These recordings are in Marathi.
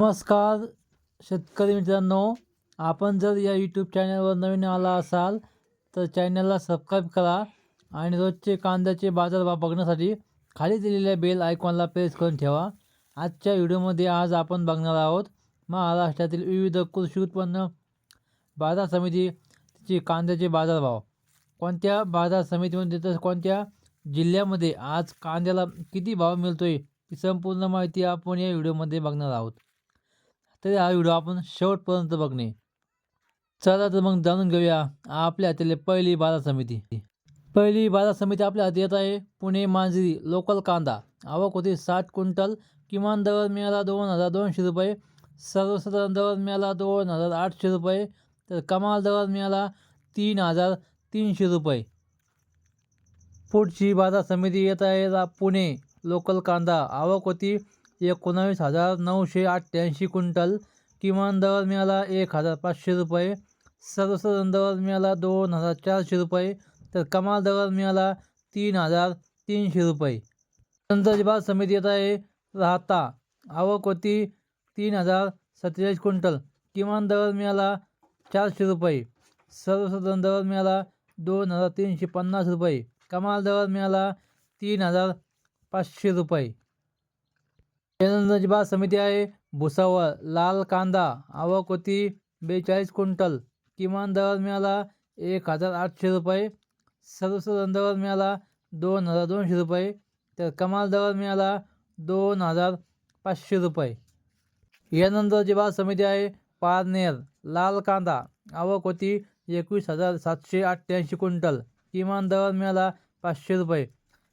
नमस्कार शेतकरी मित्रांनो. आपण जर या यूट्यूब चॅनलवर नवीन आला असाल तर चॅनलला सबस्क्राईब करा आणि रोजचे कांद्याचे बाजारभाव बघण्यासाठी खाली दिलेल्या बेल आयकॉनला प्रेस करून ठेवा. आजच्या व्हिडिओमध्ये आज आपण बघणार आहोत महाराष्ट्रातील विविध कृषी उत्पन्न बाजार समितीचे कांद्याचे बाजारभाव कोणत्या बाजार समितीमध्ये तर कोणत्या जिल्ह्यामध्ये आज कांद्याला किती भाव मिळतोय ही संपूर्ण माहिती आपण या व्हिडिओमध्ये बघणार आहोत. तरी हा व्हिडिओ आपण शेवटपर्यंत बघणे. चला तर मग जाणून घेऊया आपल्या हातातली पहिली बाजार समिती. पहिली बाजार समिती आपल्या हाती येत आहे पुणे मांजरी लोकल कांदा. आवक होती साठ क्विंटल किमान दर मिळाला दोन हजार दोनशे रुपये सर्वसाधारण दर मिळाला दोन हजार आठशे रुपये तर कमाल दर मिळाला तीन हजार तीनशे रुपये. पुढची बाजार समिती येत आहे रा- पुणे लोकल कांदा. आवक होती एकोणावीस हजार नऊशे अठ्ठ्याऐंशी क्विंटल. किमान दर मिळाला एक हजार पाचशे रुपये. सर्वसाधारण दर मिळाला दोन हजार चारशे रुपये. तर कमाल दर मिळाला तीन हजार तीनशे रुपये. नंतरची बाजार समिती येत आहे. राहता आवक होती तीन हजार सत्तेचाळीस क्विंटल. किमान दर मिळाला चारशे रुपये. सर्वसाधारण दर मिळाला दोन हजार तीनशे पन्नास रुपये. कमाल दर मिळाला तीन हजार पाचशे रुपये. त्यानंतरची समिती आहे. भुसावळ लाल कांदा आवक होती बेचाळीस क्विंटल. किमान दरात मिळाला एक हजार आठशे रुपये. सर्वसाधारण दर मिळाला दोन हजार दोनशे रुपये. तर कमाल दर मिळाला दोन हजार पाचशे रुपये. यानंतरची बाजार समिती आहे. पारनेर लाल कांदा आवक होती एकवीस हजार सातशे अठ्ठ्याऐंशी क्विंटल. किमान दरात मिळाला पाचशे रुपये.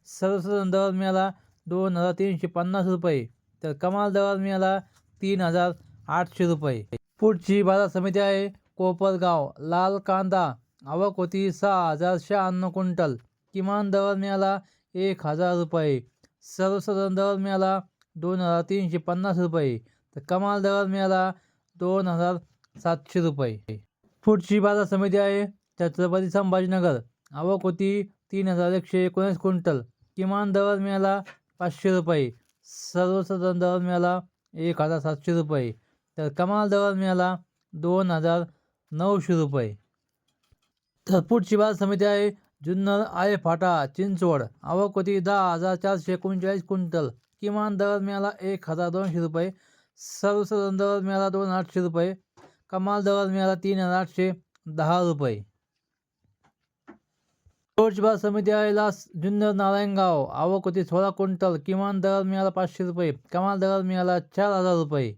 सर्वसाधारण दर मिळाला दोन हजार तीनशे पन्नास रुपये. तर कमाल दर मिळाला तीन हजार आठशे रुपये. पुढची बाजार समिती आहे कोपरगाव. लाल कांदा. आवक होती सहा हजार शहाण्णव क्विंटल. किमान दर मिळाला एक हजार रुपये. सर्वसाधारण दर मिळाला दोन हजार तीनशे पन्नास रुपये. तर कमाल दर मिळाला दोन हजार सातशे रुपये. पुढची बाजार समिती आहे छत्रपती संभाजीनगर. आवक होती तीन हजार एकशे एकोणीस क्विंटल. किमान दरात मिळाला पाचशे रुपये. सर्वसाधारण दर मिळाला एक हजार सातशे रुपये. तर कमाल दर मिळाला दोन हजार नऊशे रुपये. तर पुढची बाजार समिती आहे जुन्नर आय फाटा चिंचवड. आवक होती दहा हजार चारशे एकोणचाळीस क्विंटल. किमान दर मिळाला एक हजार दोनशे रुपये. सर्वसाधारण दर मिळाला दोन आठशे रुपये. कमाल दर मिळाला तीन हजार आठशे दहा रुपये. शेवटची बाजार समिती आलेला जुन्नर नारायणगाव आवक होती सोळा क्विंटल किमान दर मिळाला पाचशे रुपये कमाल दरात मिळाला चार हजार रुपये.